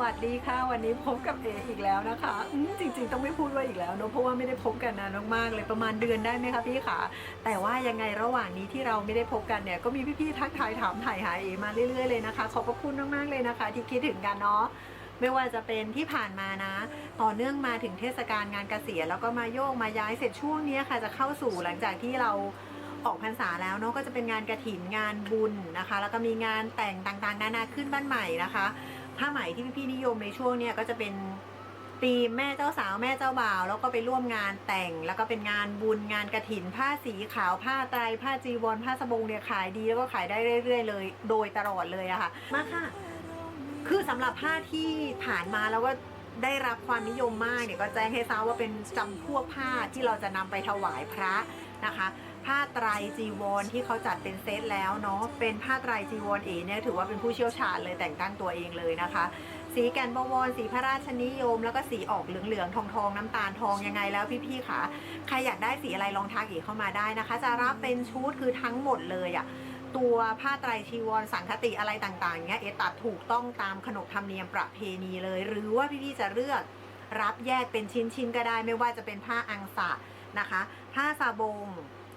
วัสดีค่ะ วันนี้พบกับเออีกแล้วนะคะจริง ๆ ต้องไม่พูดว่าอีกแล้วเนอะเพราะว่าไม่ได้พบกันนานมากๆเลยประมาณเดือนได้ไหมคะพี่ขาแต่ว่ายังไงระหว่างนี้ที่เราไม่ได้พบกันเนี่ยก็มีพี่ๆทักทายถามถ่ายหาเอมาเรื่อยๆเลยนะคะ ขอบพระคุณมากๆเลยนะคะ ที่คิดถึงกันเนาะไม่ว่าจะเป็นที่ผ่านมานะ ต่อเนื่องมาถึงเทศกาลงานเกษียณแล้วก็มาโยกมาย้ายเสร็จช่วงนี้ค่ะจะเข้าสู่หลังจากที่เราออกพรรษาแล้วเนาะก็จะเป็นงานกระถินงานบุญนะคะ แล้วก็มีงานแต่งต่างๆ นานาขึ้นบ้านใหม่นะคะ ผ้าไหมที่พี่ๆนิยมในช่วงเนี้ยก็จะเป็นตีมแม่เจ้าสาวแม่เจ้าบ่าว แล้วก็ไปร่วมงานแต่ง แล้วก็เป็นงานบุญงานกระถิน ผ้าสีขาวผ้าไตรผ้าจีวรผ้าสบงเนี่ยขายดีแล้วก็ขายได้เรื่อย ๆ เลย โดยตลอดเลยอะค่ะมาค่ะ คือสำหรับผ้าที่ผ่านมาแล้วก็ได้รับความนิยมมากเนี่ยก็แจ้งให้ทราบว่าเป็นจำพวกผ้าที่เราจะนำไปถวายพระนะคะ ผ้าไตรจีวรที่เขาจัดเป็นเซตแล้วเนาะเป็นผ้าไตรจีวรเอเนี่ยถือว่าเป็นผู้เชี่ยวชาญเลยแต่งตั้งตัวเองเลยนะคะ สีแกนบวรสีพระราชนิยม แล้วก็สีออกเหลืองๆทองทองน้ำตาลทองยังไงแล้วพี่ๆคะใครอยากได้สีอะไรลองทักเอเข้ามาได้นะคะ จะรับเป็นชุดคือทั้งหมดเลยอะตัวผ้าไตรชีวรสังคติอะไรต่างๆเนี้ยเอตัดถูกต้องตามขนบธรรมเนียมประเพณีเลย หรือว่าพี่ๆจะเลือกรับแยกเป็นชิ้นๆก็ได้ ไม่ว่าจะเป็นผ้าอังสะนะคะ ผ้าซาบง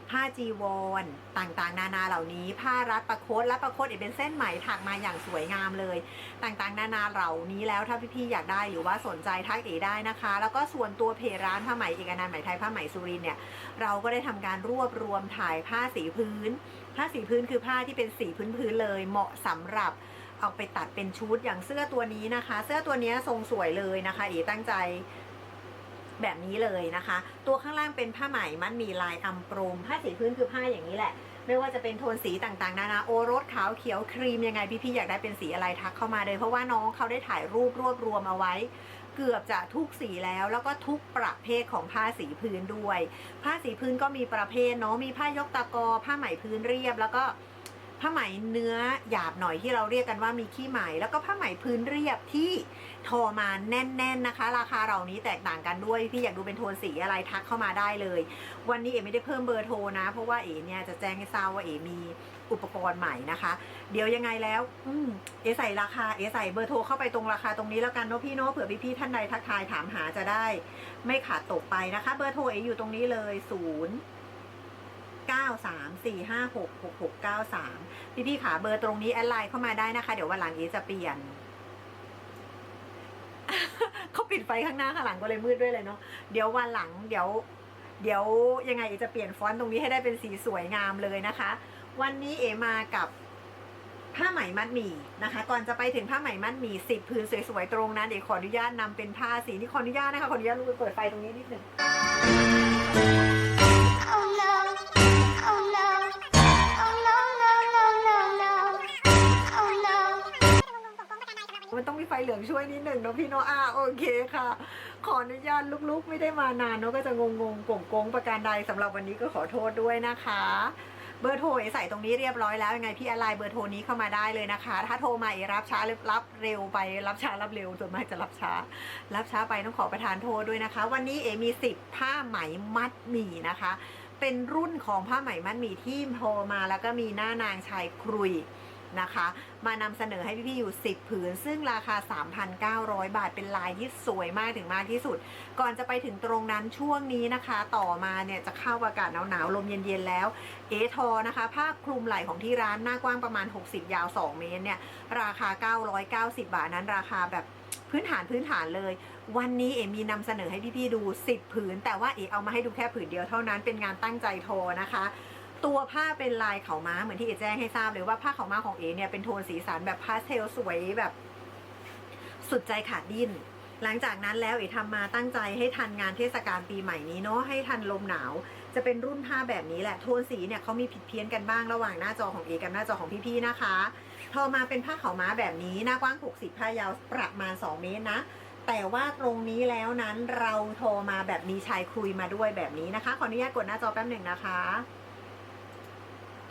ผ้าจีวรต่างๆ นานาเหล่านี้ ผ้ารัดประคตรัดประคตเอกเป็นเส้นไหมถักมาอย่างสวยงามเลย ต่างๆ นานาเหล่านี้แล้วถ้าพี่ๆอยากได้หรือว่าสนใจทักเอได้นะคะ แล้วก็ส่วนตัวเพจร้านผ้าไหมเอกนันไหมไทยผ้าไหมสุรินเนี่ยเราก็ได้ทำการรวบรวมถ่ายผ้าสีพื้น ผ้าสีพื้นคือผ้าที่เป็นสีพื้นๆเลย เหมาะสำหรับเอาไปตัดเป็นชุดอย่างเสื้อตัวนี้นะคะ เสื้อตัวนี้ทรงสวยเลยนะคะเอ๋ตั้งใจ แบบนี้เลยนะคะ ตัวข้างล่างเป็นผ้าไหมมันมีลายอัมโปรมผ้าสีพื้นคือผ้าอย่างนี้แหละ ไม่ว่าจะเป็นโทนสีต่างๆ นานาโอรสขาวเขียวครีมยังไงพี่ๆอยากได้เป็นสีอะไรทักเข้ามาเลยเพราะว่าน้องเขาได้ถ่ายรูปรวบรวมเอาไว้เกือบจะทุกสีแล้วแล้วก็ทุกประเภทของผ้าสีพื้นด้วย ผ้าสีพื้นก็มีประเภทเนาะมีผ้ายกตะกอ ผ้าไหมพื้นเรียบ แล้วก็ผ้าไหมเนื้อหยาบหน่อยที่เราเรียกกันว่ามีขี้ไหม แล้วก็ผ้าไหมพื้นเรียบที่ โทอมาแน่น ๆนะคะ ราคาเหล่านี้แตกต่างกันด้วยพี่อยากดูเป็นโทนสีอะไรทักเข้ามาได้เลย วันนี้เอ๋ไม่ได้เพิ่มเบอร์โทรนะ เพราะว่าเอ๋เนี่ยจะแจ้งให้ทราบว่าเอ๋มีอุปกรณ์ใหม่นะคะ เดี๋ยวยังไงแล้วอืเอ๋ใส่ราคาเอ๋ใส่เบอร์โทรเข้าไปตรงราคาตรงนี้แล้วกันเนาะพี่เนาะเผื่อพี่ๆท่านใดทักทายถามหาจะได้ ไม่ขาดตกไปนะคะ เบอร์โทรเอ๋อยู่ตรงนี้เลยศูนย์เก้าสามสี่ห้าหกหกหกเก้าสามพี่พี่ๆขาเบอร์ตรงนี้แอดไลน์เข้ามาได้นะคะ เดี๋ยววันหลังเอ๋จะเปลี่ยน เขาปิดไฟข้างหน้าข้างหลังก็เลยมืดด้วยเลยเนาะเดี๋ยววันหลังเดี๋ยว เดี๋ยวยังไงเอจะเปลี่ยนฟอนต์ตรงนี้ให้ได้เป็นสีสวยงามเลยนะคะ วันนี้เอมากับผ้าไหมมัดหมี่นะคะ ก่อนจะไปถึงผ้าไหมมัดหมี่สิบพื้นสวยๆตรงนั้นเดี๋ยวขออนุญาตนำเป็นผ้าสีนี่ขออนุญาตนะคะขออนุญาตลูกเปิดไฟตรงนี้นิดหนึ่ง Oh no. ต้องมีไฟเหลืองช่วยนิดหนึ่งเนาะพี่เนาะอ่าโอเคค่ะ ขออนุญาตลุกๆ ไม่ได้มานานเนาะก็จะงงๆโก่งๆประการใดสำหรับวันนี้ก็ขอโทษด้วยนะคะ เบอร์โทรเอใส่ตรงนี้เรียบร้อยแล้วยังไงพี่อะไรเบอร์โทรนี้เข้ามาได้เลยนะคะ ถ้าโทรมาเอรับช้ารับเร็วไปรับช้ารับเร็วส่วนมากจะรับช้า รับช้าไปต้องขอประทานโทษด้วยนะคะ วันนี้เอมีสิบผ้าไหมมัดหมี่นะคะเป็นรุ่นของผ้าไหมมัดหมี่ที่โทรมาแล้วก็มีหน้านางชายครุยนะคะ มานำเสนอให้พี่ๆอยู่ 10 ผืน ซึ่งราคา 3,900 บาทเป็นลายที่สวยมากถึงมากที่สุด ก่อนจะไปถึงตรงนั้นช่วงนี้นะคะ ต่อมาเนี่ยจะเข้าอากาศหนาวๆลมเย็นๆแล้ว เอทอนะคะ ผ้าคลุมไหล่ของที่ร้านหน้ากว้างประมาณ 60 ยาว 2 เมตรเนี่ยราคา 990 บาทนั้นราคาแบบพื้นฐานพื้นฐานเลย วันนี้เอมีนำเสนอให้พี่ๆดู 10 ผืน แต่ว่าเอเอามาให้ดูแค่ผืนเดียวเท่านั้นเป็นงานตั้งใจทอนะคะ ตัวผ้าเป็นลายเขาม้าเหมือนที่เอแจ้งให้ทราบเลยว่าผ้าเขาม้าของเอเนี่ยเป็นโทนสีสันแบบพาสเทลสวยแบบ สุดใจขาดดิ้น หลังจากนั้นแล้วเอทำมาตั้งใจให้ทันงานเทศกาลปีใหม่นี้เนาะให้ทันลมหนาว จะเป็นรุ่นผ้าแบบนี้แหละโทนสีเนี่ยเขามีผิดเพี้ยนกันบ้างระหว่างหน้าจอของเอกับหน้าจอของพี่ๆนะคะทอมาเป็นผ้าเขาม้าแบบนี้หน้ากว้าง 60 ผ้ายาวประมาณ 2 เมตรนะแต่ว่าตรงนี้แล้วนั้นเราโทรมาแบบมีชายคุยมาด้วยแบบนี้นะคะ ขออนุญาตกดหน้าจอแป๊บหนึ่งนะคะ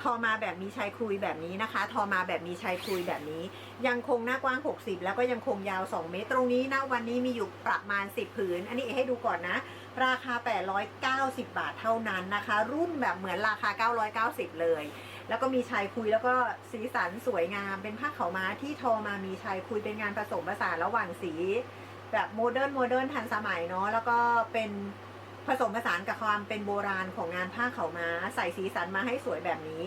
ทอมาแบบมีชายคุยแบบนี้นะคะ ทอมาแบบมีชายคุยแบบนี้ ยังคงหน้ากว้าง 60 แล้วก็ยังคงยาว 2 เมตร ตรงนี้นะวันนี้มีอยู่ประมาณ 10 ผืน อันนี้ให้ดูก่อนนะ ราคา 890 บาทเท่านั้นนะคะ รุ่นแบบเหมือนราคา 990 เลย แล้วก็มีชายคุยแล้วก็สีสันสวยงาม เป็นผ้าขาวม้าที่ทอมามีชายคุยเป็นงานผสมผสานระหว่างสี แบบโมเดิร์นโมเดิร์นทันสมัยเนาะแล้วก็เป็น ผสมผสานกับความเป็นโบราณของงานผ้าเขาม้า ใส่สีสันมาให้สวยแบบนี้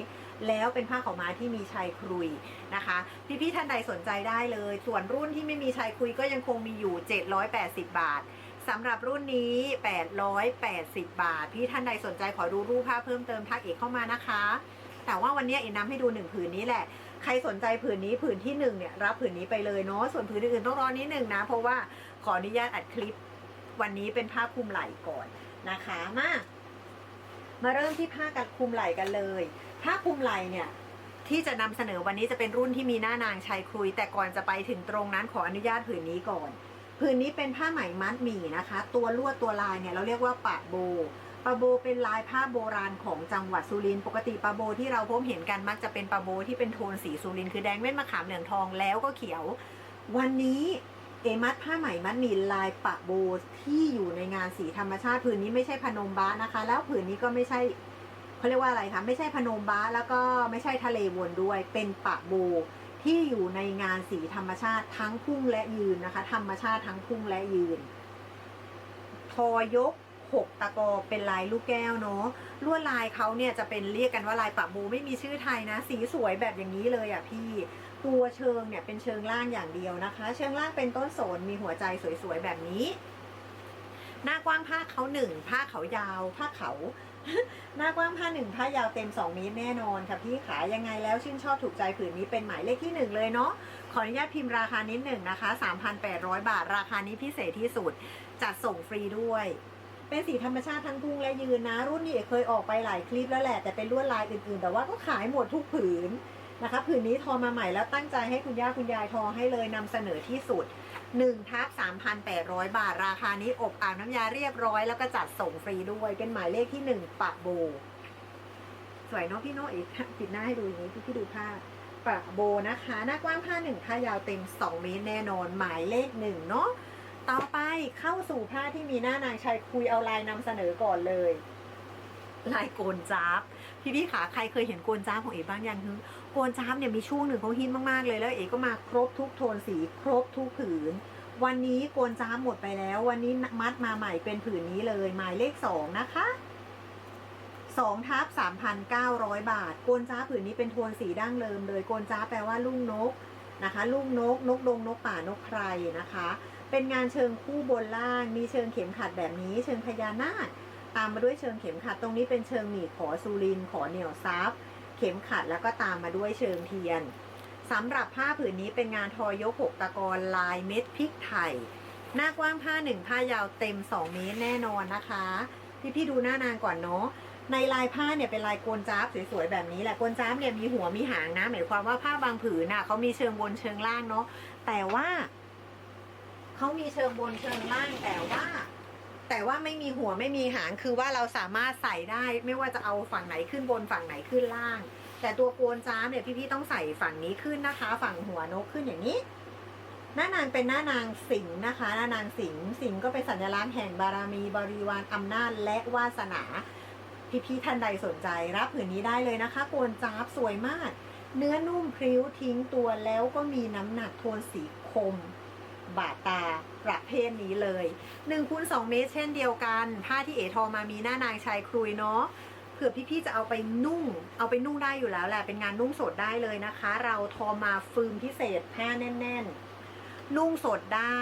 แล้วเป็นผ้าขาวม้าที่มีชายครุยนะคะพี่ๆท่านใดสนใจได้เลย ส่วนรุ่นที่ไม่มีชายครุยก็ยังคงมีอยู่ 780 บาทสำหรับรุ่นนี้ 880 บาท พี่ท่านใดสนใจขอดูรูปภาเพิ่มเติมทักเอกเข้ามานะคะ แต่ว่าวันนี้เอ็นนำให้ดูหนึ่งผืนนี้แหละ ใครสนใจผืนนี้ผืนที่หนึ่งเนี่ยรับผืนนี้ไปเลยเนาะ ส่วนผืนอื่นๆต้องรอนิดหนึ่งนะ เพราะว่าขออนุญาตอัดคลิป วันนี้เป็นผ้าคลุมไหล่ก่อน นะคะมามาเริ่มที่ผ้ากันคลุมไหล่กันเลยผ้าคลุมไหล่เนี่ยที่จะนำเสนอวันนี้จะเป็นรุ่นที่มีหน้านางชายคุย แต่ก่อนจะไปถึงตรงนั้นขออนุญาตผืนนี้ก่อนผืนนี้เป็นผ้าไหมมัดหมี่นะคะ ตัวลวดตัวลายเนี่ยเราเรียกว่าปะโบปะโบเป็นลายผ้าโบราณของจังหวัดสุรินทร์ปกติปะโบที่เราพบเห็นกันมักจะเป็นปะโบที่เป็นโทนสีสุรินทร์คือแดงเม็ดมะขามเหลืองทองแล้วก็เขียว วันนี้ เอมัดผ้าไหมมัดหมีลายปะโบที่อยู่ในงานสีธรรมชาติผืนนี้ไม่ใช่พนมบ้านะคะ แล้วผืนนี้ก็ไม่ใช่เขาเรียกว่าอะไรคะไม่ใช่พนมบ้าแล้วก็ไม่ใช่ทะเลวนด้วย เป็นปะโบที่อยู่ในงานสีธรรมชาติทั้งพุ่งและยืนนะคะ ธรรมชาติทั้งพุ่งและยืน ทอยกหกตะกอเป็นลายลูกแก้วเนาะลวดลายเขาเนี่ยจะเป็นเรียกกันว่าลายปะบูไม่มีชื่อไทยนะ สีสวยแบบอย่างนี้เลยอะพี่ ตัวเชิงเนี่ยเป็นเชิงล่างอย่างเดียวนะคะ เชิงล่างเป็นต้นโสนมีหัวใจสวยๆแบบนี้ หน้ากว้างผ้าเขาหนึ่งผ้าเขายาว ผ้าเขาหน้ากว้างผ้าหนึ่งผ้ายาวเต็ม 2 เมตรแน่นอนค่ะพี่ขายังไงแล้วชื่นชอบถูกใจผืนนี้เป็นหมายเลขที่ 1 เลยเนาะขออนุญาตพิมพ์ราคานิดหนึ่งนะคะ 3,800 บาท ราคานี้พิเศษที่สุดจัดส่งฟรีด้วย เป็นสีธรรมชาติทั้งพุ่งและยืนนะ รุ่นนี้เคยออกไปหลายคลิปแล้วแหละแต่เป็นลวดลายอื่นๆ แต่ว่าก็ขายหมดทุกผืน นะคะผืนนี้ทอมาใหม่แล้วตั้งใจให้คุณย่าคุณยายทอให้เลยนำเสนอที่สุด1ทับ3,800 บาท ราคานี้อบอางน้ำยาเรียบร้อย แล้วก็จัดส่งฟรีด้วย เป็นหมายเลขที่ 1ปะโบ สวยเนาะพี่โนอีกปิดหน้าให้ดูอย่างนี้พี่พี่ดูผ้าปะโบนะคะ หน้ากว้างผ้าหนึ่งผ้ายาวเต็ม 2 เมตรแน่นอน หมายเลขหนึ่งเนาะต่อไปเข้าสู่ผ้าที่มีหน้านางชายคุยเอาลายนำเสนอก่อนเลยลายโกนจับพี่พี่ขาใครเคยเห็นโกนจ้าบของเอ๋บ้างยังฮึ โกนจ้าบเนี่ยมีช่วงหนึ่งเขาฮิตมากๆเลยแล้ว เอ๋ก็มาครบทุกโทนสีครบทุกผืน วันนี้โกนจ้าหมดไปแล้ว วันนี้มัดมาใหม่เป็นผืนนี้เลยหมายเลขสองนะคะสองทับสามพันเก้าร้อยบาท โกนจ้าผืนนี้เป็นโทนสีดั้งเดิมเลยโกนจ้าแปลว่าลุงนกนะคะลุงนกนกดงนกป่านกไครนะคะ เป็นงานเชิงคู่บนล่าง มีเชิงเข็มขัดแบบนี้ เชิงพญานาคตามมาด้วยเชิงเข็มขัดตรงนี้เป็นเชิงหนีบขอสุรินขอเหนียวซับ เข็มขัดแล้วก็ตามมาด้วยเชิงเทียนสำหรับผ้าผืนนี้เป็นงานทอยกหกตะกอนลายเม็ดพริกไทยหน้ากว้างผ้าหนึ่งผ้ายาวเต็ม 2 เมตรแน่นอนนะคะ พี่พี่ๆดูหน้านางก่อนเนาะในลายผ้าเนี่ยเป็นลายโกนจ้าบสวยๆแบบนี้แหละโกนจ้าบเนี่ยมีหัวมีหางนะ หมายความว่าผ้าบางผืนน่ะเขามีเชิงบนเชิงล่างเนาะแต่ว่าเขามีเชิงบนเชิงล่างแต่ว่า แต่ว่าไม่มีหัวไม่มีหางคือว่าเราสามารถใส่ได้ ไม่ว่าจะเอาฝั่งไหนขึ้นบนฝั่งไหนขึ้นล่าง แต่ตัวโกนจ้าเนี่ยพี่ๆต้องใส่ฝั่งนี้ขึ้นนะคะ ฝั่งหัวนกขึ้นอย่างนี้หน้านางเป็นหน้านางสิงห์นะคะ หน้านางสิงห์สิงห์ก็เป็นสัญลักษณ์แห่งบารมีบริวารอำนาจและวาสนา พี่ๆท่านใดสนใจรับผืนนี้ได้เลยนะคะ โกนจ้าบสวยมาก เนื้อนุ่มพริ้วทิ้งตัวแล้วก็มีน้ำหนักโทนสีคม บาดตาประเภทนี้เลย1คูณ2เมตรเช่นเดียวกัน ผ้าที่เอทอมามีหน้านางชายครุยเนาะเผื่อพี่ๆจะเอาไปนุ่ง เอาไปนุ่งได้อยู่แล้วแหละเป็นงานนุ่งสดได้เลยนะคะ เราทอมาฟืมพิเศษผ้าแน่น ๆนุ่งสดได้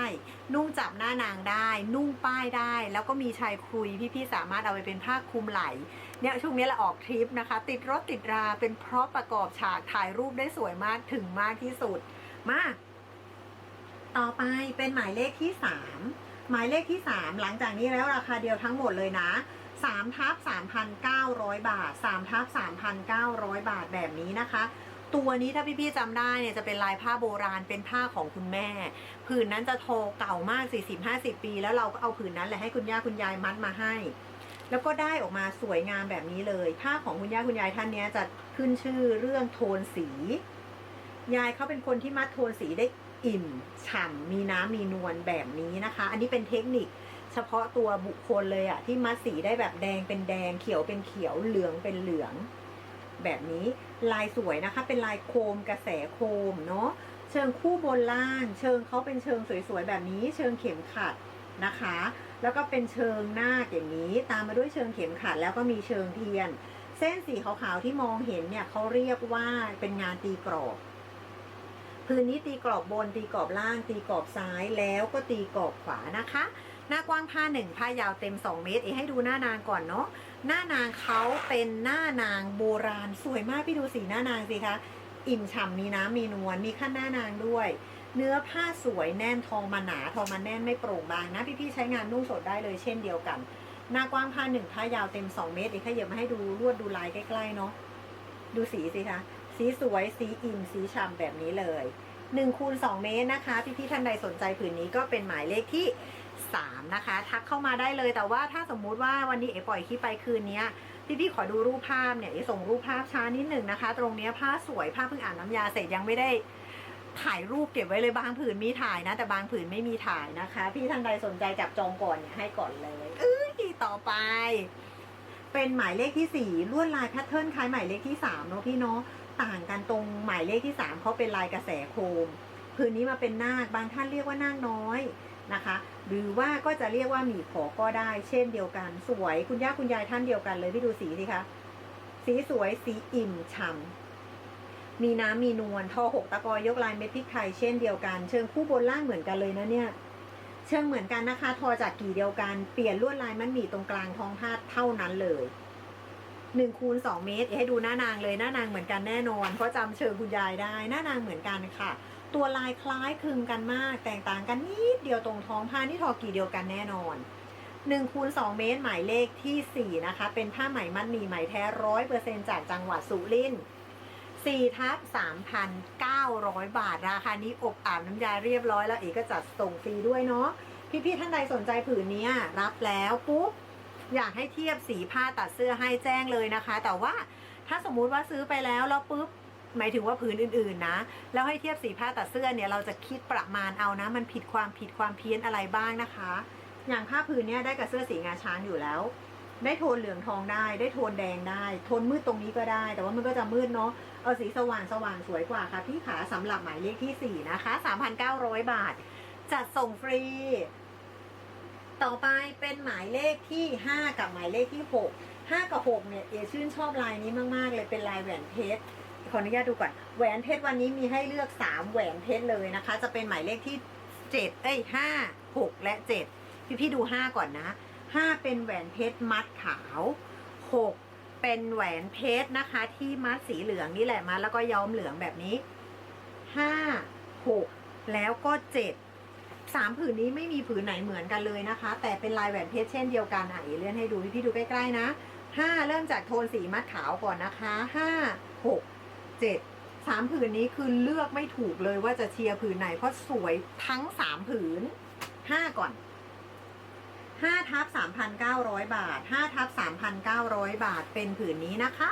นุ่งจับหน้านางได้ นุ่งป้ายได้ แล้วก็มีชายครุย พี่ๆสามารถเอาไปเป็นผ้าคลุมไหล่เนี่ยช่วงนี้เราออกทริปนะคะ ติดรถติดราเป็นเพร็อพประกอบฉากถ่ายรูปได้สวยมากถึงมากที่สุด มา ต่อไปเป็นหมายเลขที่ 3 หมายเลขที่ 3 หลังจากนี้แล้วราคาเดียวทั้งหมดเลยนะ3ทับ3,900 บาท3ทับ3,900 บาทแบบนี้นะคะ ตัวนี้ถ้าพี่ๆจำได้เนี่ยจะเป็นลายผ้าโบราณเป็นผ้าของคุณแม่ ผืนนั้นจะโทเก่ามาก 40-50 ปี แล้วเราก็เอาผืนนั้นแหละให้คุณย่าคุณยายมัดมาให้ แล้วก็ได้ออกมาสวยงามแบบนี้เลยผ้าของคุณย่าคุณยายท่านนี้จะขึ้นชื่อเรื่องโทนสี ยายเขาเป็นคนที่มัดโทนสีได้ อิ่มฉ่ำมีน้ำมีนวลแบบนี้นะคะ อันนี้เป็นเทคนิคเฉพาะตัวบุคคลเลยอะที่มัดสีได้แบบแดงเป็นแดงเขียวเป็นเขียวเหลืองเป็นเหลือง แบบนี้ลายสวยนะคะ เป็นลายโคมกระแสโคมเนาะเชิงคู่บนล่าง เชิงเขาเป็นเชิงสวยๆแบบนี้ เชิงเข็มขัดนะคะ แล้วก็เป็นเชิงหน้าอย่างนี้ ตามมาด้วยเชิงเข็มขัดแล้วก็มีเชิงเทียน เส้นสีขาวๆที่มองเห็นเนี่ยเขาเรียกว่าเป็นงานตีกรอบ พื้นนี้ตีกรอบบนตีกรอบล่าง ตีกรอบซ้ายแล้วก็ตีกรอบขวานะคะ หน้ากว้างผ้าหนึ่งผ้ายาวเต็ม 2 เมตร เอให้ดูหน้านางก่อนเนาะหน้านางเขาเป็นหน้านางโบราณสวยมากพี่ดูสีหน้านางสิคะอิ่มฉ่ำมีน้ำมีนวลมีขั้นหน้านางด้วย เนื้อผ้าสวยแน่นทองมาหนาทองมาแน่นไม่โปร่งบางนะพี่ๆใช้งานนุ่งสดได้เลยเช่นเดียวกัน หน้ากว้างผ้าหนึ่งผ้ายาวเต็ม 2 เมตรอีกขยับมาให้ดูลวดดูลายใกล้ๆเนาะดูสีสิคะ สีสวยสีอิ่มสีฉ่ำแบบนี้เลย1คูณ2เมตรนะคะ พี่ๆท่านใดสนใจผืนนี้ก็เป็นหมายเลขที่ 3 นะคะ ทักเข้ามาได้เลยแต่ว่าถ้าสมมุติว่าวันนี้เอ๋ปล่อยคลิปไปคืนนี้พี่พี่ๆขอดูรูปภาพเนี่ยเอ๋ส่งรูปภาพช้านิดหนึ่งนะคะ ตรงนี้ผ้าสวยผ้าเพิ่งอ่านน้ำยาเสร็จยังไม่ได้ถ่ายรูปเก็บไว้เลยบางผืนมีถ่ายนะ แต่บางผืนไม่มีถ่ายนะคะ พี่ท่านใดสนใจจับจองก่อนเนี่ยให้ก่อนเลยเอ้ยต่อไป เป็นหมายเลขที่สี่ลวดลายแพทเทิร์นคล้ายหมายเลขที่สามเนาะพี่เนาะ ต่างกันตรงหมายเลขที่สามเขาเป็นลายกระแสโคมผืนนี้มาเป็นนาคบางท่านเรียกว่านาคน้อยนะคะ หรือว่าก็จะเรียกว่าหมีขอก็ได้ เช่นเดียวกัน สวยคุณย่าคุณยายท่านเดียวกันเลยพี่ดูสีสิคะสีสวยสีอิ่มฉ่ำมีน้ำมีนวลทอหกตะกอยกลายเม็ดพริกไทยเช่นเดียวกัน เชิงคู่บนล่างเหมือนกันเลยนะเนี่ยเชิงเหมือนกันนะคะ ทอจากกี่เดียวกัน เปลี่ยนลวดลายมันมีตรงกลางท้องผ้าเท่านั้นเลย หนึ่งคูณสองเมตรอย่าให้ดูหน้านางเลยหน้านางเหมือนกันแน่นอน เพราะจำเชิงคุณยายได้ หน้านางเหมือนกันค่ะ ตัวลายคล้ายคลึงกันมาก แตกต่างกันนิดเดียวตรงท้องผ้านี่ทอกี่เดียวกันแน่นอน1คูณ2เมตรหมายเลขที่ 4 นะคะ เป็นผ้าไหมมัดหมี่ไหมแท้ร้อยเปอร์เซ็นจากจังหวัดสุรินทร์4ทับ3,900 บาท ราคานี้อบอาบน้ำยาเรียบร้อยแล้วเอกก็จัดส่งฟรีด้วยเนาะพี่ๆท่านใดสนใจผืนนี้รับแล้วปุ๊บ อยากให้เทียบสีผ้าตัดเสื้อให้แจ้งเลยนะคะ แต่ว่าถ้าสมมุติว่าซื้อไปแล้วแล้วปุ๊บหมายถึงว่าผืนอื่นๆนะ แล้วให้เทียบสีผ้าตัดเสื้อเนี่ยเราจะคิดประมาณเอานะ มันผิดความผิดความเพี้ยนอะไรบ้างนะคะ อย่างผ้าผืนเนี้ยได้กับเสื้อสีงาช้างอยู่แล้ว ได้โทนเหลืองทองได้ ได้โทนแดงได้ โทนมืดตรงนี้ก็ได้ แต่ว่ามันก็จะมืดเนาะเอาสีสว่างสว่างสวยกว่าค่ะพี่ขาสำหรับหมายเลขที่ 4 นะคะ 3,900 บาท จัดส่งฟรี ต่อไปเป็นหมายเลขที่ 5 กับหมายเลขที่ 6 5 กับ 6 เนี่ย เอชื่นชอบลายนี้มากๆ เลยเป็นลายแหวนเพชรขออนุญาตดูก่อนแหวนเพชรวันนี้มีให้เลือก 3 แหวนเพชรเลยนะคะ จะเป็นหมายเลขที่ 7 เอ้ย 5 6 และ 7 พี่พี่ๆดู 5 ก่อนนะ 5 เป็นแหวนเพชรมัดขาว 6 เป็นแหวนเพชรนะคะ ที่มัดสีเหลืองนี่แหละมัดแล้วก็ย้อมเหลืองแบบนี้ 5 6 แล้วก็ 7 สามผืนนี้ไม่มีผืนไหนเหมือนกันเลยนะคะ แต่เป็นลายแหวนเพชรเช่นเดียวกันอะเอเลื่อนให้ดูพี่ดูใกล้ๆนะห้าเริ่มจากโทนสีมัดขาวก่อนนะคะห้าหกเจ็ดสามผืนนี้คือเลือกไม่ถูกเลยว่าจะเชียร์ผืนไหนเพราะสวยทั้งสามผืนห้าก่อนห้าทับสามพันเก้าร้อยบาทห้าทับสามพันเก้าร้อยบาทเป็นผืนนี้นะคะ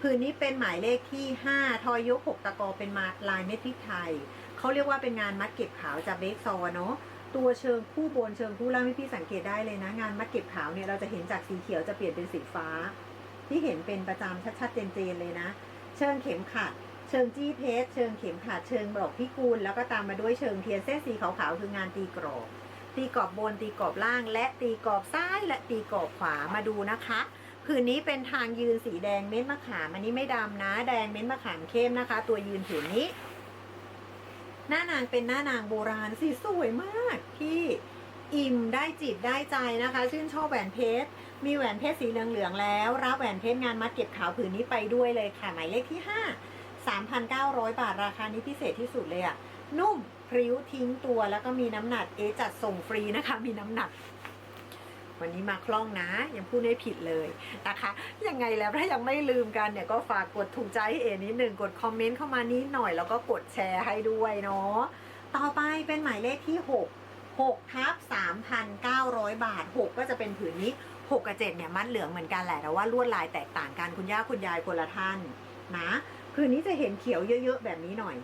ผืนนี้เป็นหมายเลขที่ห้าทอยยกหกตะกอเป็นมาลายเม็ดพริกไทย เขาเรียกว่าเป็นงานมัดเก็บขาวจากเบสซอเนาะตัวเชิงคู่บนเชิงคู่ล่างพี่พี่สังเกตได้เลยนะ งานมัดเก็บขาวเนี่ยเราจะเห็นจากสีเขียวจะเปลี่ยนเป็นสีฟ้า ที่เห็นเป็นประจำชัดๆเจนๆเลยนะ เชิงเข็มขัดเชิงจี้เพชรเชิงเข็มขัดเชิงบอกพิกุลแล้วก็ตามมาด้วยเชิงเทียนเส้นสีขาวๆคืองานตีกรอบตีกรอบบนตีกรอบล่าง และตีกรอบซ้ายและตีกรอบขวามาดูนะคะผืนนี้เป็นทางยืนสีแดงเม็ดมะขามอันนี้ไม่ดำนะ แดงเม็ดมะขามเข้มนะคะ ตัวยืนผืนนี้ หน้านางเป็นหน้านางโบราณสีสวยมากพี่อิ่มได้จิตได้ใจนะคะ ชื่นชอบแหวนเพชร มีแหวนเพชรสีเหลืองๆแล้ว รับแหวนเพชรงานมัดเก็บขาวผืนนี้ไปด้วยเลยค่ะ หมายเลขที่ 5 3,900 บาทราคานี้พิเศษที่สุดเลยอะนุ่มพริ้วทิ้งตัวแล้วก็มีน้ำหนักเอจัดส่งฟรีนะคะ มีน้ำหนัก วันนี้มาคล่องนะ ยังพูดไม่ผิดเลยนะคะ ยังไงแล้วถ้ายังไม่ลืมกันเนี่ยก็ฝากกดถูกใจให้เอนิดหนึ่งกดคอมเมนต์เข้ามานิดหน่อย แล้วก็กดแชร์ให้ด้วยเนาะต่อไปเป็นหมายเลขที่ 6 6ทับ3,900 บาท 6 ก็จะเป็นผืนนี้ 6 กับ 7 เนี่ยมัดเหลืองเหมือนกันแหละแต่ว่าลวดลายแตกต่างกันคุณย่าคุณยายคนละท่านนะผืนนี้จะเห็นเขียวเยอะๆ แบบนี้หน่อย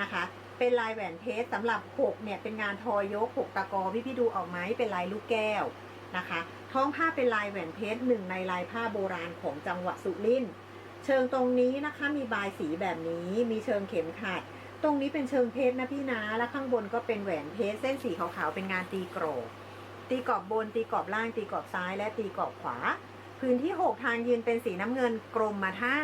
นะคะเป็นลายแหวนเพชรสำหรับหกเนี่ย เป็นงานทอยกหกตะกอพี่พี่ดูออกไหมเป็นลายลูกแก้ว นะคะ ท้องผ้าเป็นลายแหวนเพชรหนึ่งในลายผ้าโบราณของจังหวัดสุรินทร์เชิงตรงนี้นะคะมีบายสีแบบนี้มีเชิงเข็มขัด ตรงนี้เป็นเชิงเพชรนะพี่นะ แล้วข้างบนก็เป็นแหวนเพชรเส้นสีขาวๆเป็นงานตีกรอบตีกรอบบนตีกรอบล่างตีกรอบซ้ายและตีกรอบขวา พื้นที่หกทางยืนเป็นสีน้ำเงินกรมมาท่า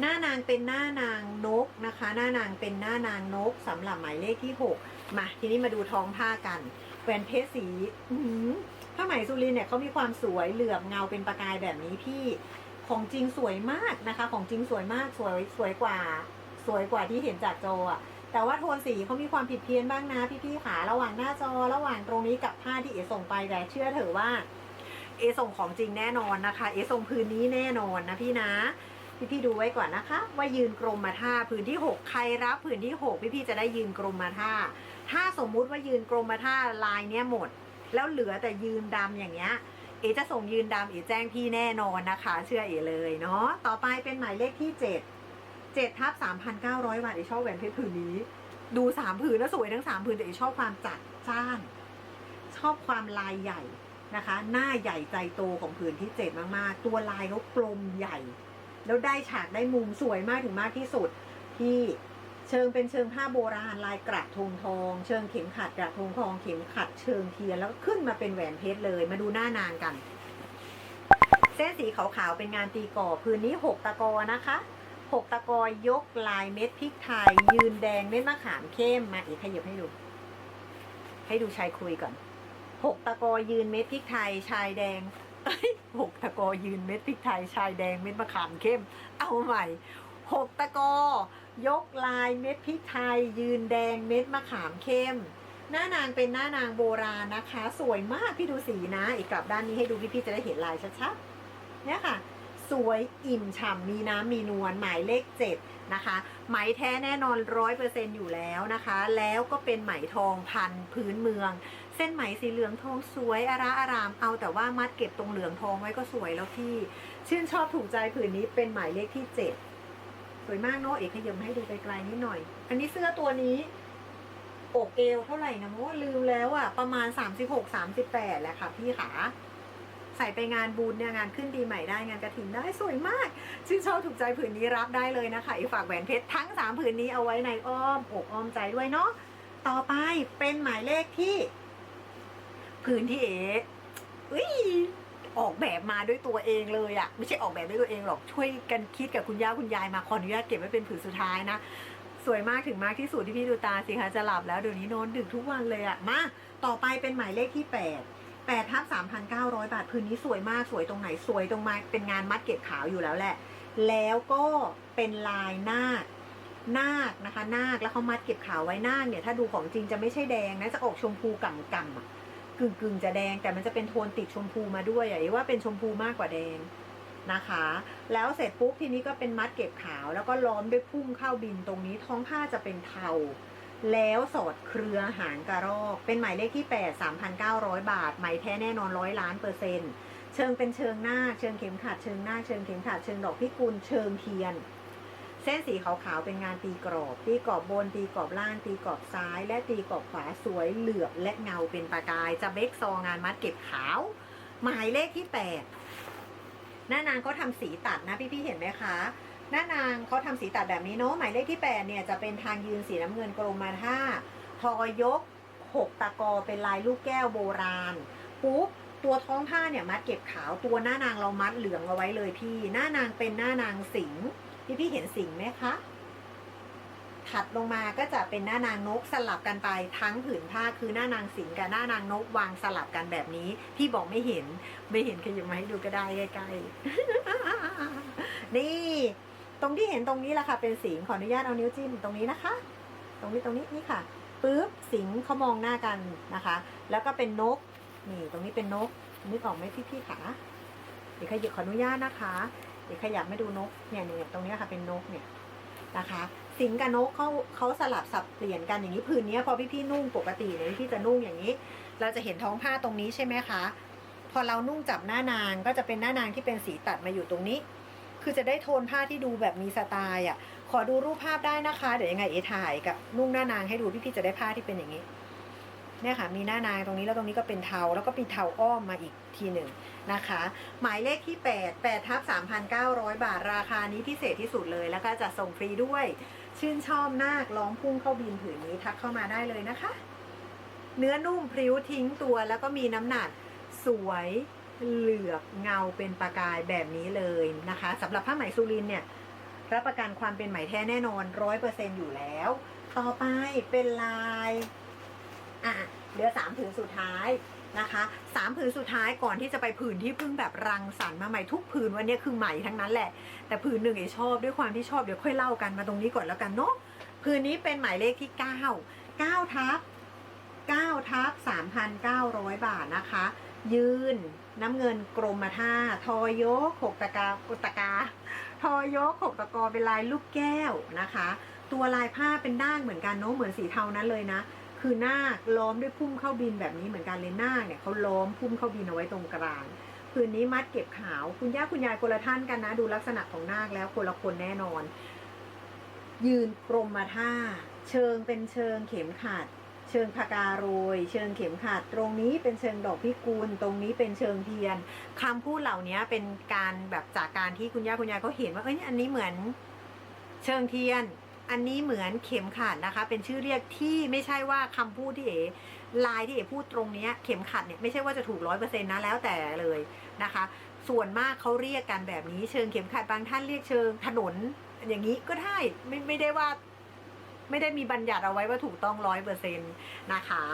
หน้านางเป็นหน้านางนกนะคะ หน้านางเป็นหน้านางนกสำหรับหมายเลขที่ 6 มาทีนี้มาดูท้องผ้ากัน แหวนเพชรสีอื้อหือผ้าไหมสุรินเนี่ยเขามีความสวยเหลือบเงาเป็นประกายแบบนี้พี่ของจริงสวยมากนะคะ ของจริงสวยมากสวยสวยกว่า สวยกว่าที่เห็นจากจออะแต่ว่าโทนสีเขามีความผิดเพี้ยนบ้างนะพี่ๆขาระหว่างหน้าจอระหว่างตรงนี้กับผ้าที่เอส่งไปแต่เชื่อเถอะว่า เอส่งของจริงแน่นอนนะคะ เอส่งพื้นนี้แน่นอนนะพี่นะพี่พี่ๆดูไว้ก่อนนะคะ ว่ายืนกรมมาท่าพื้นที่ 6 ใครรับพื้นที่ 6 พี่พี่ๆจะได้ยืนกรมมาท่า ถ้าสมมุติว่ายืนกรมท่าลายเนี้ยหมด แล้วเหลือแต่ยืนดำอย่างเงี้ย เอจะส่งยืนดำเอแจ้งพี่แน่นอนนะคะ เชื่อเอเลยเนาะต่อไปเป็นหมายเลขที่7 7ทับ3,900บาทเอชอบแหวนเพชรผืนนี้ ดูสามผืนแล้วสวยทั้งสามผืนแต่เอชอบความจัดจ้าน ชอบความลายใหญ่นะคะ หน้าใหญ่ใจโตของผืนที่เจ็ดมากๆ ตัวลายเขากลมใหญ่ แล้วได้ฉากได้มุมสวยมากถึงมากที่สุด ที่ เชิงเป็นเชิงผ้าโบราณลายกระทงทอง เชิงเข็มขัดกระทงทองเข็มขัดเชิงเทียนแล้วก็ขึ้นมาเป็นแหวนเพชรเลยมาดูหน้านางกัน เส้นสีขาวๆเป็นงานตีก่อพื้นนี้หกตะกอนะคะหกตะกอยกลายเม็ดพริกไทย ยืนแดงเม็ดมะขามเข้มมาอีกขยับให้ดู ให้ดูชายคุยก่อนหกตะกอยืนเม็ดพริกไทยชายแดงหกตะกอยืนเม็ดพริกไทยชายแดงเม็ดมะขามเข้ม เอาใหม่หกตะกอ ยกลายเม็ดพริกไทย ยืนแดงเม็ดมะขามเข้ม หน้านางเป็นหน้านางโบราณนะคะ สวยมากพี่ดูสีนะ อีกกลับด้านนี้ให้ดูพี่ๆจะได้เห็นลายชัดๆเนี่ยค่ะ สวยอิ่มฉ่ำมีน้ำมีนวลหมายเลขเจ็ดนะคะไหมแท้แน่นอนร้อยเปอร์เซ็นอยู่แล้วนะคะ แล้วก็เป็นไหมทองพันพื้นเมือง เส้นไหมสีเหลืองทองสวยอาระอาราม เอาแต่ว่ามัดเก็บตรงเหลืองทองไว้ก็สวยแล้วพี่ ชื่นชอบถูกใจผืนนี้เป็นหมายเลขที่เจ็ด สวยมากเนาะเอกขยมให้ดูไกลๆนิดหน่อย อันนี้เสื้อตัวนี้อกเอวเท่าไหร่นะเพราะว่าลืมแล้วอะประมาณ 36-38แหละค่ะพี่ขาใส่ไปงานบุญเนี่ยงานขึ้นปีใหม่ได้งานกระถิ่นได้สวยมากชื่นชอบถูกใจผืนนี้รับได้เลยนะคะอีฝากแหวนเพชรทั้ง 3 ผืนนี้เอาไว้ในอ้อมอกอ้อมใจด้วยเนาะต่อไปเป็นหมายเลขที่ ผืนที่เอ๋อุ้ย ออกแบบมาด้วยตัวเองเลยอะไม่ใช่ออกแบบด้วยตัวเองหรอกช่วยกันคิดกับคุณย่าคุณยายมาขออนุญาตเก็บไว้เป็นผืนสุดท้ายนะสวยมากถึงมากที่สุดที่พี่ดูตาสิคะจะหลับแล้วเดี๋ยวนี้นอนดึกทุกวันเลยอะมาต่อไปเป็นหมายเลขที่ 8 8ทับ3,900 บาทพื้นนี้สวยมากสวยตรงไหนสวยตรงมาเป็นงานมัดเก็บขาวอยู่แล้วแหละ แล้วก็เป็นลายนาคนาคนะคะนาคแล้วเขามัดเก็บขาวไว้นาคเนี่ยถ้าดูของจริงจะไม่ใช่แดงนะจะออกชมพูก่ำก่ำๆอะ กึ่งกึ่งจะแดงแต่มันจะเป็นโทนติดชมพูมาด้วยอะว่าเป็นชมพูมากกว่าแดงนะคะ แล้วเสร็จปุ๊บทีนี้ก็เป็นมัดเก็บขาว แล้วก็ล้อมด้วยพุ่งเข้าวบินตรงนี้ท้องผ้าจะเป็นเทาแล้วสอดเครือหางกระรอก เป็นหมายเลขที่ 8 3,900 บาท ไหมแท้แน่นอนร้อยล้านเปอร์เซ็นต์เชิงเป็นเชิงหน้า เชิงเข็มขัด เชิงหน้า เชิงเข็มขัด เชิงดอกพิกุล เชิงเทียน เส้นสีขาวๆเป็นงานตีกรอบ ตีกรอบบนตีกรอบล่าง ตีกรอบซ้าย และตีกรอบขวาสวยเหลือบและเงาเป็นประกาย จะเบกซองานมัดเก็บขาว หมายเลขที่8หน้านางเขาทำสีตัดนะพี่ๆเห็นไหมคะหน้านางเขาทำสีตัดแบบนี้เนาะหมายเลขที่8เนี่ยจะเป็นทางยืนสีน้ำเงินกรมมาท่าทอยก6ตะกอเป็นลายลูกแก้วโบราณปุ๊บตัวท้องผ้าเนี่ยมัดเก็บขาวตัวหน้านางเรามัดเหลืองเอาไว้เลยพี่ หน้านางเป็นหน้านางสิงห์ พี่พี่เห็นสิงไหมคะ ถัดลงมาก็จะเป็นหน้านางนกสลับกันไปทั้งผืนผ้าคือหน้านางสิงกับหน้านางนกวางสลับกันแบบนี้ พี่บอกไม่เห็น ไม่เห็นขยับมาให้ดูก็ได้ใกล้ๆนี่ ตรงที่เห็นตรงนี้แหละค่ะ เป็นสิงขออนุญาตเอานิ้วจิ้มตรงนี้นะคะ ตรงนี้ตรงนี้นี่ค่ะปุ๊บสิงเขามองหน้ากันนะคะ แล้วก็เป็นนกนี่ตรงนี้เป็นนกนึกออกไหมพี่พี่ๆขาเดี๋ยวขยับขออนุญาตนะคะ เดี๋ยวขยับไม่ดูนกเนี่ยเนี่ยตรงนี้ค่ะเป็นนกเนี่ยนะคะสิงกับนกเขาเขาสลับสับเปลี่ยนกันอย่างนี้ผืนนี้พอพี่พี่นุ่งปกติเนี่ยพี่จะนุ่งอย่างนี้ เราจะเห็นท้องผ้าตรงนี้ใช่ไหมคะ พอเรานุ่งจับหน้านางก็จะเป็นหน้านางที่เป็นสีตัดมาอยู่ตรงนี้ คือจะได้โทนผ้าที่ดูแบบมีสไตล์อะขอดูรูปภาพได้นะคะเดี๋ยวยังไงเอถ่ายกับนุ่งหน้านางให้ดูพี่ๆจะได้ผ้าที่เป็นอย่างนี้เนี่ยค่ะมีหน้านางตรงนี้แล้วตรงนี้ก็เป็นเทาแล้วก็มีเทาอ้อมมาอีกทีหนึ่ง นะคะ หมายเลขที่ 8 8ทับ3,900 บาทราคานี้พิเศษที่สุดเลยแล้วก็จะส่งฟรีด้วย ชื่นชอบนาคล้อมพุ่งเข้าบินผืนนี้ทักเข้ามาได้เลยนะคะ เนื้อนุ่มพริ้วทิ้งตัวแล้วก็มีน้ำหนักสวยเหลือกเงาเป็นประกายแบบนี้เลยนะคะสำหรับผ้าไหมสุรินเนี่ยรับประกันความเป็นไหมแท้แน่นอนร้อยเปอร์เซ็นอยู่แล้ว ต่อไปเป็นลาย อะเหลือสามผืนสุดท้าย นะคะสามผืนสุดท้ายก่อนที่จะไปผืนที่เพิ่งแบบรังสรรค์มาใหม่ทุกผืนวันนี้คือใหม่ทั้งนั้นแหละ แต่ผืนหนึ่งเอชอบด้วยความที่ชอบเดี๋ยวค่อยเล่ากันมาตรงนี้ก่อนแล้วกันเนาะผืนนี้เป็นหมายเลขที่ 9 9ทับ9ทับ3,900 บาทนะคะ ยืนน้ำเงินกรมท่า ทอยกหกตะกากุตะกา ทอยกหกตะกอเป็นลายลูกแก้วนะคะ ตัวลายผ้าเป็นด้านเหมือนกันเนาะเหมือนสีเทานั้นเลยนะ คือนาคล้อมด้วยพุ่มเข้าบินแบบนี้เหมือนกันเลยนาคเนี่ยเขาล้อมพุ่มเข้าบินเอาไว้ตรงกลางผืนนี้มัดเก็บขาว คุณย่าคุณยายคนละท่านกันนะ ดูลักษณะของนาคแล้วคนละคนแน่นอน ยืนกรมมาท่า เชิงเป็นเชิงเข็มขัด เชิงพากาโรย เชิงเข็มขัด ตรงนี้เป็นเชิงดอกพิกุลตรงนี้เป็นเชิงเทียนคำพูดเหล่านี้เป็นการแบบจากการที่คุณย่าคุณยายเขาเห็นว่าเอ้ยอันนี้เหมือน เชิงเทียน อันนี้เหมือนเข็มขัดนะคะ เป็นชื่อเรียกที่ไม่ใช่ว่าคำพูดที่เอ๋ลายที่เอ๋พูดตรงนี้เข็มขัดเนี่ยไม่ใช่ว่าจะถูกร้อยเปอร์เซ็นต์นะแล้วแต่เลยนะคะ ส่วนมากเขาเรียกกันแบบนี้เชิงเข็มขัดบางท่านเรียกเชิงถนนอย่างนี้ก็ได้ไม่ไม่ได้ว่าไม่ได้มีบัญญัติเอาไว้ว่าถูกต้องร้อยเปอร์เซ็นต์นะคะ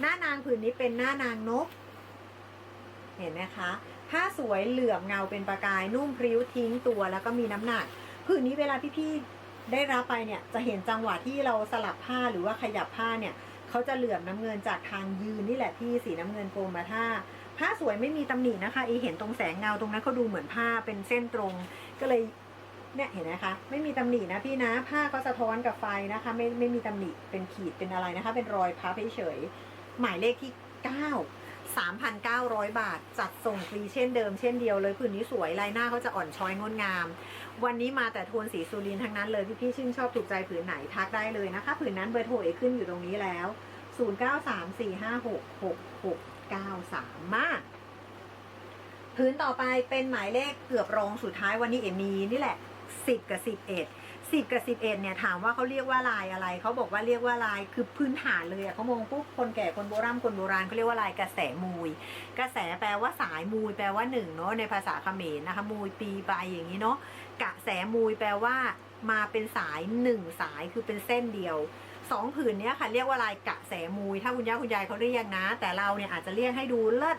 หน้านางผืนนี้เป็นหน้านางนก เห็นไหมคะผ้าสวยเหลือมเงาเป็นประกายนุ่มพริ้วทิ้งตัวแล้วก็มีน้ำหนักผืนนี้เวลาพี่ๆ ได้รับไปเนี่ยจะเห็นจังหวะที่เราสลับผ้าหรือว่าขยับผ้าเนี่ยเขาจะเหลื่อมน้ำเงินจากทางยืนนี่แหละพี่สีน้ำเงินโกรมาท่าผ้าสวยไม่มีตำหนินะคะอีเห็นตรงแสงเงาตรงนั้นเขาดูเหมือนผ้าเป็นเส้นตรง ก็เลยเนี่ยเห็นนะคะ ไม่มีตำหนินะพี่นะผ้าเขาสะท้อนกับไฟนะคะ ไม่ไม่มีตำหนิเป็นขีดเป็นอะไรนะคะ เป็นรอยพับเฉยหมายเลขที่9 3,900 บาท จัดส่งฟรีเช่นเดิมเช่นเดียวเลยผืนนี้สวยลายหน้าเขาจะอ่อนช้อยงดงาม วันนี้มาแต่โทนสีสุรินทั้งนั้นเลยพี่ๆชื่นชอบถูกใจผืนไหนทักได้เลยนะคะผืนนั้นเบอร์โทรเอขึ้นอยู่ตรงนี้แล้ว 0934566693 มากพื้นต่อไปเป็นหมายเลขเกือบรองสุดท้ายวันนี้เอมีนี่แหละ 10 กับ 11 10กับ11เอ็ดเนี่ยถามว่าเขาเรียกว่าลายอะไร เขาบอกว่าเรียกว่าลายคือพื้นฐานเลยอะเขามองปุ๊บคนแก่คนโบราณคนโบราณเขาเรียกว่าลายกระแสมูย กระแสแปลว่าสายมูยแปลว่าหนึ่งเนาะในภาษาเขมรนะคะมูยปีใบอย่างนี้เนาะกระแสมูยแปลว่ามาเป็นสายหนึ่งสายคือเป็นเส้นเดียวสองผืนเนี้ยค่ะเรียกว่าลายกระแสมูย ถ้าคุณย่าคุณยายเขาเรียกนะ แต่เราเนี่ยอาจจะเรียกให้ดูเลิศ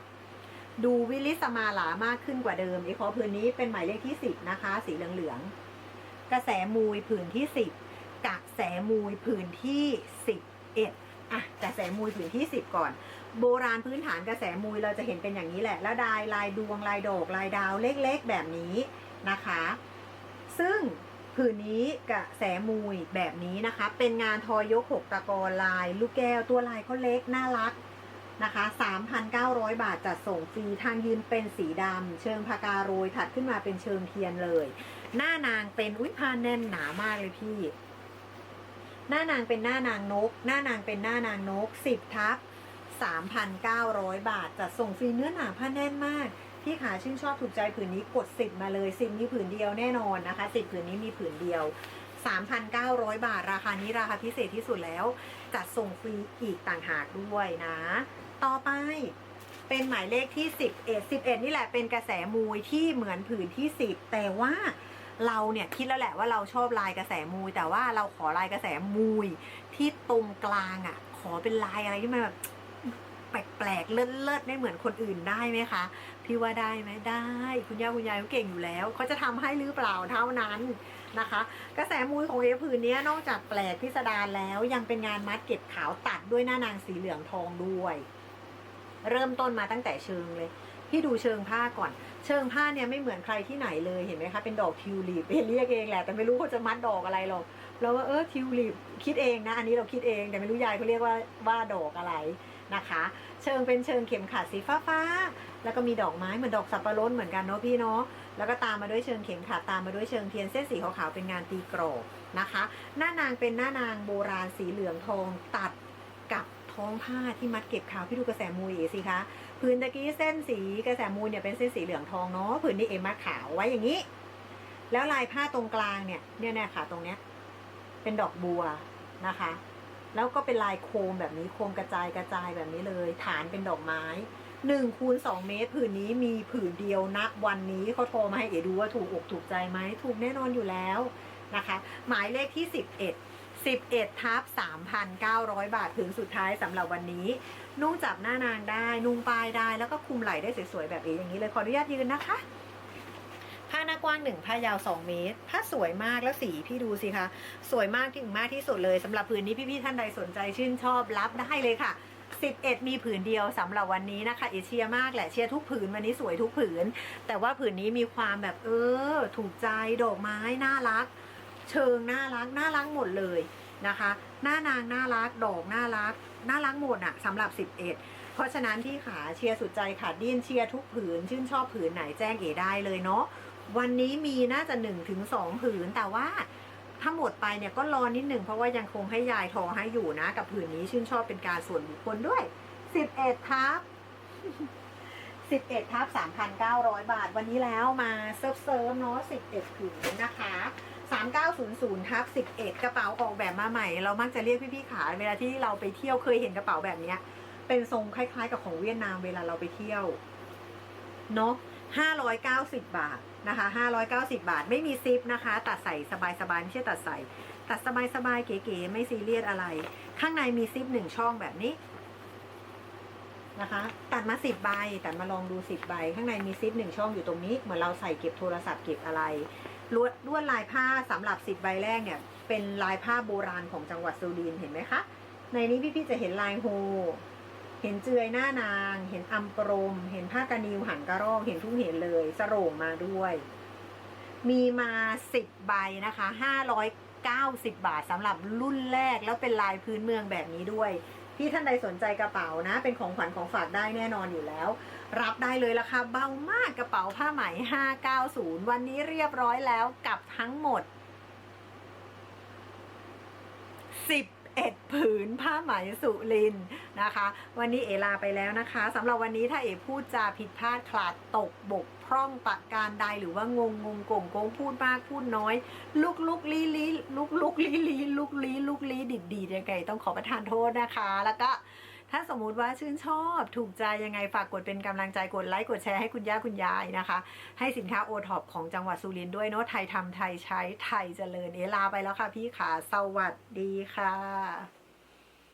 ดูวิลิสมาหลามากขึ้นกว่าเดิมไอ้ขอผืนนี้เป็นหมายเลขที่สิบนะคะ สีเหลืองๆ กระแสมูยผืนที่สิบกระแสมูยผืนที่สิบเอ็ดอะกระแสมูยผืนที่สิบก่อน โบราณพื้นฐานกระแสมูยเราจะเห็นเป็นอย่างนี้แหละ แล้วลายลายดวงลายดอกลายดาวเล็กๆ แบบนี้นะคะ ซึ่งผืนนี้กระแสมูยแบบนี้นะคะ เป็นงานทอยกหกตะกอลาย ลูกแก้วตัวลายเขาเล็กน่ารักนะคะ 3,900 บาทจัดส่งฟรี ทางยืนเป็นสีดำ เชิงพากาโรยถัดขึ้นมาเป็นเชิงเทียนเลย หน้านางเป็นอุ้ยผ้าแน่นหนามากเลยพี่ หน้านางเป็นหน้านางนก หน้านางเป็นหน้านางนก10ทับ3,900บาทจัดส่งฟรีเนื้อหนาผ้าแน่นมากพี่ขาชื่นชอบถูกใจผืนนี้กด10มาเลย10นี้ผืนเดียวแน่นอนนะคะ10ผืนนี้มีผืนเดียว 3,900 บาทราคานี้ราคาพิเศษที่สุดแล้ว จัดส่งฟรีอีกต่างหากด้วยนะ ต่อไปเป็นหมายเลขที่ 11 11 นี่แหละเป็นกระแสมูยที่เหมือนผืนที่ 10 แต่ว่า เราเนี่ยคิดแล้วแหละว่าเราชอบลายกระแสมูย แต่ว่าเราขอลายกระแสมูย ที่ตรงกลางอะ่ะ ขอเป็นลายอะไรที่มันแบบแปลกๆ เลิศๆไม่เหมือนคนอื่นได้ไหมคะ พี่ว่าได้ไหมได้ คุณย่าคุณยายเขาเก่งอยู่แล้วเขาจะทำให้หรือเปล่าเท่านั้นนะคะ กระแสมูยของเอผืนนี้นอกจากแปลกพิสดารแล้วยังเป็นงานมัดเก็บขาวตัดด้วยหน้านางสีเหลืองทองด้วย เริ่มต้นมาตั้งแต่เชิงเลย พี่ดูเชิงผ้าก่อน เชิงผ้าเนี่ยไม่เหมือนใครที่ไหนเลยเห็นไหมคะเป็นดอกทิวลิปเรียกเองแหละแต่ไม่รู้เขาจะมัดดอกอะไรหรอกเราว่าเออทิวลิปคิดเองนะ อันนี้เราคิดเองแต่ไม่รู้ยายเขาเรียกว่าว่าดอกอะไรนะคะ เชิงเป็นเชิงเข็มขัดสีฟ้าฟ้าๆแล้วก็มีดอกไม้เหมือนดอกสับปะรดเหมือนกันเนาะพี่เนาะแล้วก็ตามมาด้วยเชิงเข็มขัดตามมาด้วยเชิงเทียนเส้นสีขาวๆเป็นงานตีกรอบนะคะ หน้านางเป็นหน้านางโบราณสีเหลืองทองตัดกับท้องผ้าที่มัดเก็บขาวพี่ดูกระแสมูลเอสิคะ ผืนตะกี้เส้นสีกระแสมูลเนี่ยเป็นเส้นสีเหลืองทองเนาะผืนนี้เอ็มมัดขาวไว้อย่างนี้ แล้วลายผ้าตรงกลางเนี่ยเนี่ยเนี่ยค่ะตรงเนี้ยเป็นดอกบัวนะคะ แล้วก็เป็นลายโคมแบบนี้โคมกระจายกระจายแบบนี้เลย ฐานเป็นดอกไม้หนึ่งคูณสองเมตร ผืนนี้มีผืนเดียวณวันนี้เขาโทรมาให้เอดูว่าถูกอกถูกใจไหมถูกแน่นอนอยู่แล้วนะคะ หมายเลขที่11 11ทับ3,900 บาทผืนสุดท้ายสำหรับวันนี้ นุ่งจับหน้านางได้ นุ่งปลายได้ แล้วก็คุมไหล่ได้สวยๆแบบเออย่างนี้เลยขออนุญาตยืนนะคะผ้าหน้ากว้างหนึ่งผ้ายาว 2 เมตร ผ้าสวยมากแล้วสีพี่ดูสิคะ สวยมากถึงมากที่สุดเลยสำหรับผืนนี้พี่ๆท่านใดสนใจชื่นชอบรับได้เลยค่ะ 11 มีผืนเดียวสำหรับวันนี้นะคะเอเชียมากแหละเชียร์ทุกผืนวันนี้สวยทุกผืน แต่ว่าผืนนี้มีความแบบเออ ถูกใจดอกไม้น่ารัก เชิงน่ารักน่ารักหมดเลยนะคะ หน้านางน่ารักดอกน่ารักน่ารักหมดอะสำหรับ 11 เพราะฉะนั้นที่ขาเชียร์สุดใจค่ะดิ้นเชียร์ทุกผืน ชื่นชอบผืนไหนแจ้งเอได้เลยเนาะวันนี้มีน่าจะ1นถึงสผืนแต่ว่าถ้าหมดไปเนี่ยก็รอนิดหนึ่งเพราะว่ายังคงให้ยายทอให้อยู่นะ กับผืนนี้ชื่นชอบเป็นการส่วนบุคคลด้วย 11ทับ11ทับ3,900 บาท วันนี้แล้วมาเซิร์ฟเซิร์ฟเนาะ11ผืนนะคะ 3900ทับ11 กระเป๋าออกแบบมาใหม่ เรามักจะเรียกพี่ๆขาเวลาที่เราไปเที่ยวเคยเห็นกระเป๋าแบบเนี้ยเป็นทรงคล้ายๆ กับของเวียดนามเวลาเราไปเที่ยวเนาะ590 บาทนะคะ590 บาทไม่มีซิปนะคะ ตัดใส่สบายๆไม่ใช่ตัดใส่ ตัดสบายๆเก๋ๆไม่ซีเรียสอะไร ข้างในมีซิปหนึ่งช่องแบบนี้นะคะตัดมา10ใบตัดมาลองดู10ใบ ข้างในมีซิปหนึ่งช่องอยู่ตรงนี้ เหมือนเราใส่เก็บโทรศัพท์เก็บอะไร ลวดลวดลายผ้าสำหรับ10ใบแรกเนี่ย เป็นลายผ้าโบราณของจังหวัดสุรินทร์เห็นไหมคะ ในนี้พี่ๆจะเห็นลายโฮ เห็นเจือยหน้านาง เห็นอัมปรม เห็นผ้ากระนิวหันกระรอก เห็นทุกเห็นเลยสโรงมาด้วย มีมาสิบใบนะคะห้าร้อยเก้าสิบบาทสำหรับรุ่นแรกแล้วเป็นลายพื้นเมืองแบบนี้ด้วยที่ท่านใดสนใจกระเป๋านะ เป็นของขวัญของฝากได้แน่นอนอยู่แล้ว รับได้เลยราคาเบามากกระเป๋าผ้าไหม 590 วันนี้เรียบร้อยแล้วกับทั้งหมด 11 ผืนผ้าไหมสุรินนะคะ วันนี้เอลาไปแล้วนะคะสำหรับวันนี้ถ้าเอพูดจาผิดพลาดขลาดตกบกพร่องประการใดหรือว่างงงงกงโกงพูดมากพูดน้อย ลุกลุกลีลีลุกลุกลีลีลุกลีลุกลีดิดดียังไงต้องขอประทานโทษนะคะ แล้วก็ ถ้าสมมุติว่าชื่นชอบถูกใจยังไงฝากกดเป็นกำลังใจกดไลค์กดแชร์ให้คุณย่าคุณยายนะคะ ให้สินค้าโอท็อปของจังหวัดสุรินทร์ด้วยเนาะไทยทำไทยใช้ไทยเจริญเอลาไปแล้วค่ะพี่ขาสวัสดีค่ะ